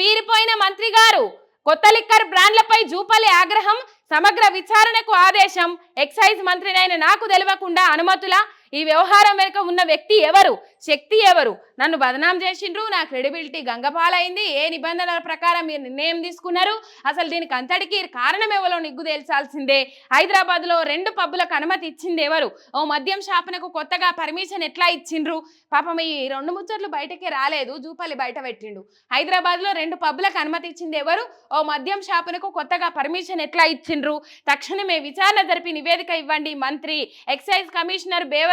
బీరిపోయిన మంత్రి గారు. కొత్త లిక్కర్ బ్రాండ్లపై జూపలి ఆగ్రహం సమగ్ర విచారణకు ఆదేశం. ఎక్సైజ్ మంత్రినైన నాకు తెలియకుండా అనుమతుల ఈ వ్యవహారం వెనుక ఉన్న వ్యక్తి ఎవరు? శక్తి ఎవరు? నన్ను బదనాం చేసిండ్రు నా క్రెడిబిలిటీ గంగపాలైంది. ఏ నిబంధనల ప్రకారం మీరు నిర్ణయం తీసుకున్నారు? అసలు దీనికి అంతటికి కారణం ఎవరో నిగ్గు తేల్చాల్సిందే? హైదరాబాద్లో రెండు పబ్బులకు అనుమతి ఇచ్చింది ఎవరు? ఓ మద్యం షాపునకు కొత్తగా పర్మిషన్ ఎట్లా ఇచ్చిండ్రు? పాపం ఈ రెండు ముచ్చట్లు బయటకే రాలేదు జూపల్లి బయట పెట్టిండు. హైదరాబాద్లో రెండు పబ్బులకు అనుమతి ఇచ్చింది ఎవరు? ఓ మద్యం షాపునకు కొత్తగా పర్మిషన్ ఎట్లా ఇచ్చిండ్రు? తక్షణమే విచారణ జరిపి నివేదిక ఇవ్వండి మంత్రి. ఎక్సైజ్ కమిషనర్ బేవ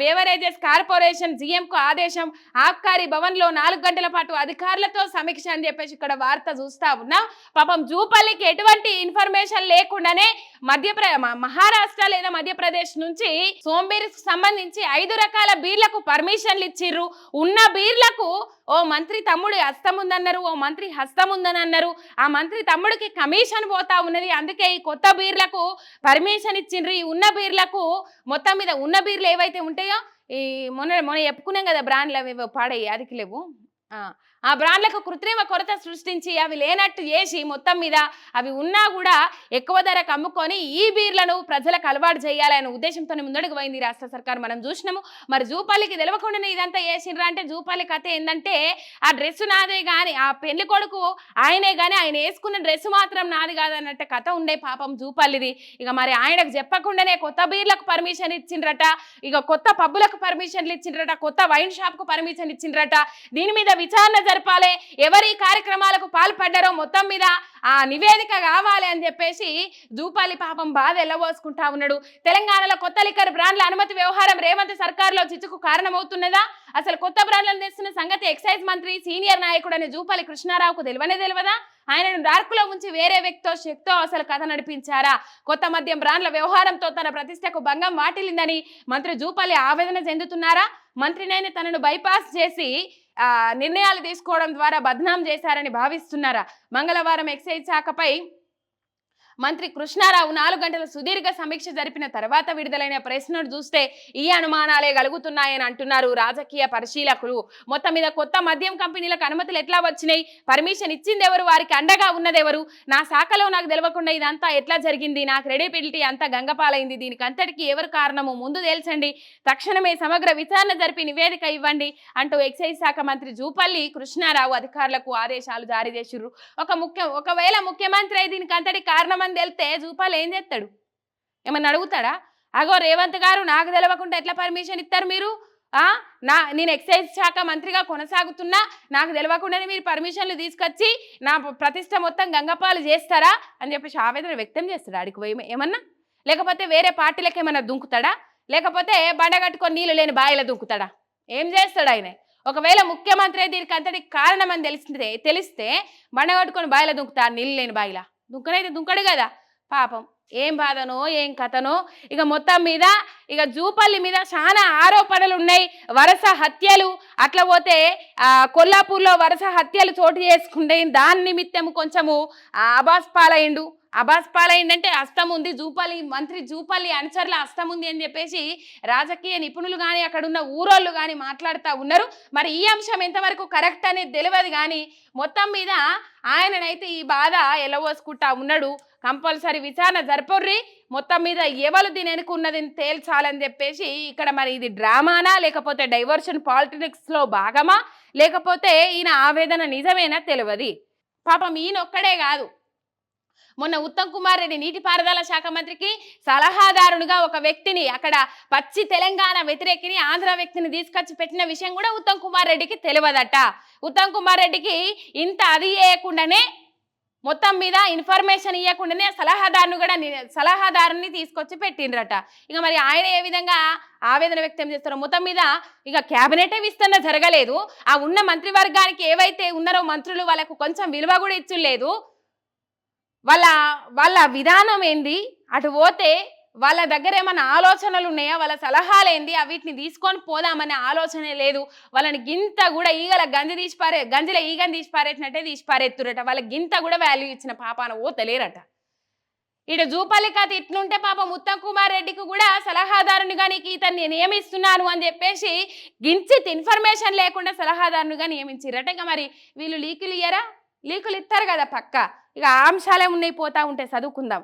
బేవరేజెస్ కార్పొరేషన్ జీఎంకు ఆదేశం ఆబ్కారీ భవన్లో నాలుగు గంటల పాటు అధికారులతో సమీక్ష అని చెప్పేసి ఇక్కడ వార్త చూస్తా ఉన్నాం. పాపం జూపల్లికి ఎటువంటి ఇన్ఫర్మేషన్ లేకుండానే మధ్యప్ర మహారాష్ట్ర లేదా మధ్యప్రదేశ్ నుంచి సోంబేరికి సంబంధించి ఐదు రకాల బీర్లకు పర్మిషన్లు ఇచ్చిర్రు. ఉన్న బీర్లకు ఓ మంత్రి తమ్ముడు హస్తం ఉందన్నారు ఓ మంత్రి హస్తం ఉందని అన్నారు ఆ మంత్రి తమ్ముడికి కమిషన్ పోతా ఉన్నది. అందుకే ఈ కొత్త బీర్లకు పర్మిషన్ ఇచ్చిండ్రు ఈ ఉన్న బీర్లకు మొత్తం మీద ఉన్న బీర్లు ఏవైతే ఉంటాయో ఈ మొన్న మొన్న చెప్పుకున్నాం కదా బ్రాండ్లు అవి పాడయ్యి అదికి లేవు ఆ, బ్రాండ్లకు కృత్రిమ కొరత సృష్టించి అవి లేనట్టు చేసి మొత్తం మీద అవి ఉన్నా కూడా ఎక్కువ ధరకు అమ్ముకొని ఈ బీర్లను ప్రజలకు అలవాటు చేయాలనే ఉద్దేశంతో ముందడుగు పోయింది రాష్ట్ర సర్కార్. మనం చూసినాము. మరి జూపల్లికి తెలియకుండానే ఇదంతా వేసిండ్రా అంటే జూపల్లి కథ ఏంటంటే ఆ డ్రెస్ నాదే కానీ ఆ పెళ్ళి కొడుకు ఆయనే కానీ ఆయన వేసుకున్న డ్రెస్ మాత్రం నాది కాదన్నట్టు కథ ఉండే పాపం జూపల్లిది ఇక మరి ఆయనకు చెప్పకుండానే కొత్త బీర్లకు పర్మిషన్ ఇచ్చిండ్రట. ఇక కొత్త పబ్బులకు పర్మిషన్లు ఇచ్చిండ్రట. కొత్త వైన్ షాప్కు పర్మిషన్ ఇచ్చిండ్రట. దీని మీద విచారణ జరపాలి. ఎవరి కార్యక్రమాలకు పాల్పడ్డారో మొత్తం మీద ఆ నివేదిక కావాలి అని చెప్పేసి జూపాలి పాపం బాధ ఎల్లబోసుకుంటా ఉన్నాడు. తెలంగాణలో కొత్త లిక్కర్ బ్రాండ్ల అనుమతి వ్యవహారం రేవంత్ సర్కార్లో చిచ్చుకు కారణమవుతున్నదా? అసలు కొత్త బ్రాండ్లను తెస్తున్న సంగతి ఎక్సైజ్ మంత్రి సీనియర్ నాయకుడు అనే జూపాలి కృష్ణారావుకు తెలివనే తెలియదా? ఆయనను డార్కులో ఉంచి వేరే వ్యక్తితో శక్తో అసలు కథ నడిపించారా? కొత్త మద్యం బ్రాండ్ల వ్యవహారంతో తన ప్రతిష్టకు భంగం వాటిల్లిందని మంత్రి జూపాలి ఆవేదన చెందుతున్నారా? మంత్రినైనా తనను బైపాస్ చేసి నిర్ణయాలు తీసుకోవడం ద్వారా బద్నాం చేశారని భావిస్తున్నారా? మంగళవారం ఎక్సైజ్ శాఖపై మంత్రి కృష్ణారావు నాలుగు గంటల సుదీర్ఘ సమీక్ష జరిపిన తర్వాత విడుదలైన ప్రెస్ నోట్ చూస్తే ఈ అనుమానాలే కలుగుతున్నాయని అంటున్నారు రాజకీయ పరిశీలకులు. మొత్తం మీద కొత్త మద్యం కంపెనీలకు అనుమతులు ఎట్లా వచ్చినాయి? పర్మిషన్ ఇచ్చింది ఎవరు వారికి అండగా ఉన్నదెవరు? నా శాఖలో నాకు తెలియకుండా ఇదంతా ఎట్లా జరిగింది? నా క్రెడిబిలిటీ అంతా గంగపాలైంది. దీనికి అంతటికి ఎవరు కారణము? ముందు తేల్చండి తక్షణమే సమగ్ర విచారణ జరిపి నివేదిక ఇవ్వండి అంటూ ఎక్సైజ్ శాఖ మంత్రి జూపల్లి కృష్ణారావు అధికారులకు ఆదేశాలు జారీ చేసిర్రు. ఒక ముఖ్య ఒకవేళ ముఖ్యమంత్రి దీనికి అంతటి కారణం అని తెలితే జూపాలు ఏం చేస్తాడు? ఏమన్నా అడుగుతాడా? అగో రేవంత్ గారు నాకు తెలవకుండా ఎట్లా పర్మిషన్ ఇస్తారు మీరు? ఆ? నా నేను ఎక్సైజ్ శాఖ మంత్రిగా కొనసాగుతున్నా నాకు తెలియకుండానే మీరు పర్మిషన్లు తీసుకొచ్చి నా ప్రతిష్ట మొత్తం గంగపాలు చేస్తారా? అని చెప్పేసి ఆవేదన వ్యక్తం చేస్తాడు ఆడికి పోయి ఏమన్నా? లేకపోతే వేరే పార్టీలకు ఏమన్నా దుంకుతాడా? లేకపోతే బండ కట్టుకొని నీళ్ళు లేని బాయిలో దుంకుతాడా? ఏం చేస్తాడు ఆయన? ఒకవేళ ముఖ్యమంత్రి దీనికి అంతటి కారణం అని తెలిస్తే తెలిస్తే బండ కట్టుకొని బాయిలో దుంకుతాడు నీళ్ళు లేని బాయిలా? దుంకడైతే దుంకడు కదా. పాపం ఏం బాధనో ఏం కథనో ఇక మొత్తం మీద ఇక జూపల్లి మీద చాలా ఆరోపణలు ఉన్నాయి. వరుస హత్యలు అట్లా పోతే కొల్లాపూర్లో వరుస హత్యలు చోటు చేసుకుంటే దాని నిమిత్తం కొంచెము అబాస్ పాలయ్యిండు. అబాస్ ఏంటంటే అస్తం ఉంది జూపల్లి మంత్రి జూపల్లి అనుచరుల అస్తం ఉంది అని చెప్పేసి రాజకీయ నిపుణులు కానీ అక్కడ ఉన్న ఊరోళ్ళు కానీ మాట్లాడుతూ ఉన్నారు. మరి ఈ అంశం ఎంతవరకు కరెక్ట్ అనేది తెలియదు కానీ మొత్తం మీద ఆయననైతే ఈ బాధ ఎలవోసుకుంటా ఉన్నాడు. కంపల్సరీ విచారణ జరపర్రి. మొత్తం మీద ఎవరు దీని వెనుకున్నది తేల్చాలని చెప్పేసి ఇక్కడ మరి ఇది డ్రామానా లేకపోతే డైవర్షన్ పాలిటిక్స్లో భాగమా లేకపోతే ఈయన ఆవేదన నిజమేనా తెలియదు పాపం ఈయన ఒక్కడే కాదు. మొన్న ఉత్తమ్ కుమార్ రెడ్డి నీటిపారుదల శాఖ మంత్రికి సలహాదారునిగా ఒక వ్యక్తిని అక్కడ పచ్చి తెలంగాణ వ్యతిరేకిని ఆంధ్ర వ్యక్తిని తీసుకొచ్చి పెట్టిన విషయం కూడా ఉత్తమ్ కుమార్ రెడ్డికి తెలియదట. ఉత్తమ్ కుమార్ రెడ్డికి ఇంత అది చేయకుండానే మొత్తం మీద ఇన్ఫర్మేషన్ ఇవ్వకుండానే సలహాదారుని కూడా సలహాదారుని తీసుకొచ్చి పెట్టిండ్రట. ఇక మరి ఆయన ఏ విధంగా ఆవేదన వ్యక్తం చేస్తారో మొత్తం మీద ఇక క్యాబినెటే విస్తరణ జరగలేదు. ఆ ఉన్న మంత్రివర్గానికి ఏవైతే ఉన్నారో మంత్రులు వాళ్ళకు కొంచెం విలువ కూడా ఇచ్చులేదు. వాళ్ళ వాళ్ళ విధానం ఏంది? అటు పోతే వాళ్ళ దగ్గర ఏమైనా ఆలోచనలు ఉన్నాయా? వాళ్ళ సలహాలు ఏంది ఆ వీటిని తీసుకొని పోదామనే ఆలోచనే లేదు. వాళ్ళని గింత కూడా ఈగల గంజి తీసి పారే గంజిల ఈగని తీసి పారేసినట్టే తీసి పారేత్తురట. వాళ్ళ గింత కూడా వాల్యూ ఇచ్చిన పాపాన ఓ తెలియరట ఇటు జూపల్లి కథ ఇట్లుంటే పాపం ఉత్తమ్ కుమార్ రెడ్డికి కూడా సలహాదారునిగా నీకు నేను నియమిస్తున్నాను అని చెప్పేసి గించిత్ ఇన్ఫర్మేషన్ లేకుండా సలహాదారునిగా నియమించిరట ఇక మరి వీళ్ళు లీకులు ఇయ్యరా? లీకులు ఇస్తారు కదా పక్క. ఇక ఆ అంశాలే ఉన్నాయి పోతా ఉంటే చదువుకుందాం.